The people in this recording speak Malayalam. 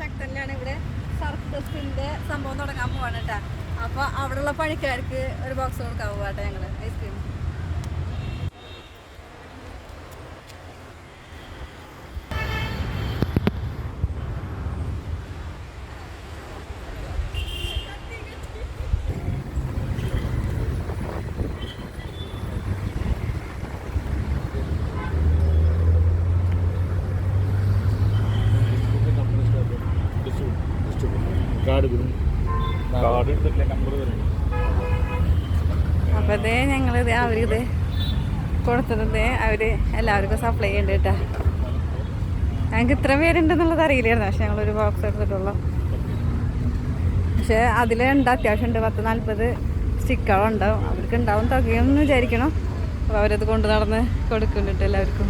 ശക്തനിലാണ് ഇവിടെ സർക്കസിന്റെ സംഭവം തുടങ്ങാൻ പോവാണ് കേട്ടാ അപ്പൊ അവിടെയുള്ള പണിക്കാർക്ക് ഒരു ബോക്സ് കൊടുക്കാൻ പോവാട്ടെ ഞങ്ങൾ. ഐസ്ക്രീം കാർഡ് കാർഡ് എടുത്തിട്ടില്ല നമ്പർ അപ്പൊ ഇതേ ഞങ്ങളിത് അവരിത് കൊടുത്തിട്ടുണ്ട് അവർ എല്ലാവർക്കും സപ്ലൈ ചെയ്യുന്നുണ്ട് കേട്ടാ. ഞങ്ങൾക്ക് ഇത്ര പേരുണ്ടെന്നുള്ളത് അറിയില്ലായിരുന്നു പക്ഷെ ഞങ്ങളൊരു ബോക്സ് എടുത്തിട്ടുള്ളൂ. പക്ഷെ അതിലുണ്ട് അത്യാവശ്യം ഉണ്ട് പത്ത് നാൽപ്പത് സ്റ്റിക്കുകളുണ്ടാവും അവർക്ക് ഉണ്ടാവും തുകയൊന്നും വിചാരിക്കണം. അപ്പോൾ അവരത് കൊണ്ട് നടന്ന് കൊടുക്കുന്നുണ്ട് എല്ലാവർക്കും.